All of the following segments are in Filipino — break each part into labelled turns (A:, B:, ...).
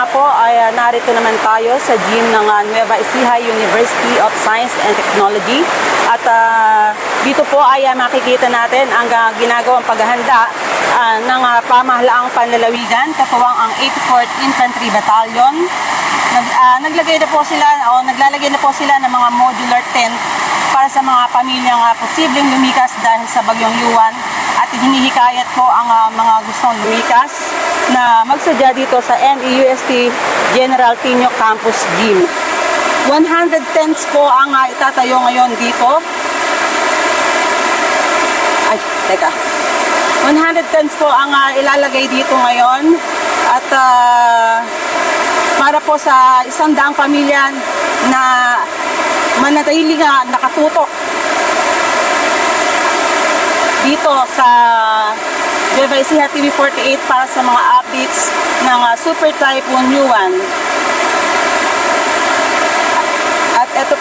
A: nga po ay ah, narito naman tayo sa gym ng ah, Nueva Ecija University of Science and Technology. At ah, dito po ay ah, makikita natin ang ah, ginagawang paghahanda ah, ng ah, pamahalaang panlalawigan, katuwang ang 84th Infantry Battalion. Nag, ah, naglagay na po sila o naglalagay na po sila ng mga modular tent para sa mga pamilyang ah, posibleng lumikas dahil sa bagyong Yuan hinihikayat po ang ah, mga gustong lumikas na magsadya dito sa NEUST General Tino Campus Gym. 100 tents po ang ah, itatayo ngayon dito. Ay, teka. 100 tents po ang ah, ilalagay dito ngayon at ah, para po sa isang daang pamilya na manatili nga nakatutok dito sa Nueva Ecija TV48 para sa mga updates ng ah, Super Typhoon Yuan. At eto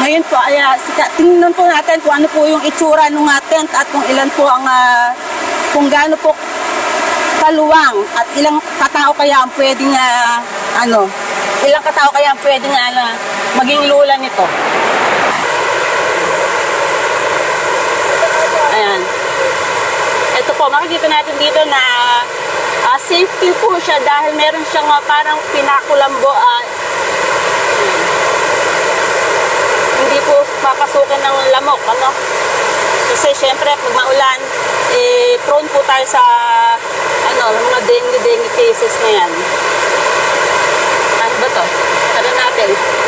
A: ngayon po, ay, sika, tingnan po natin kung ano po yung itsura ng ah, tent at kung ilan po ang, ah, kung gaano po kaluwang at ilang katao kaya ang pwedeng, ah, ano, ilang katao kaya ang pwedeng ano, maging lula nito. Ayan. Ito po, makikita natin dito na ah, safety po siya dahil meron siyang ah, parang pinakulambo ah, hindi po papasukin ng lamok, ano? Kasi syempre, pag maulan, eh, prone po tayo sa, ano, mga dengue-dengue cases na yan. Ano ba to? Ano natin?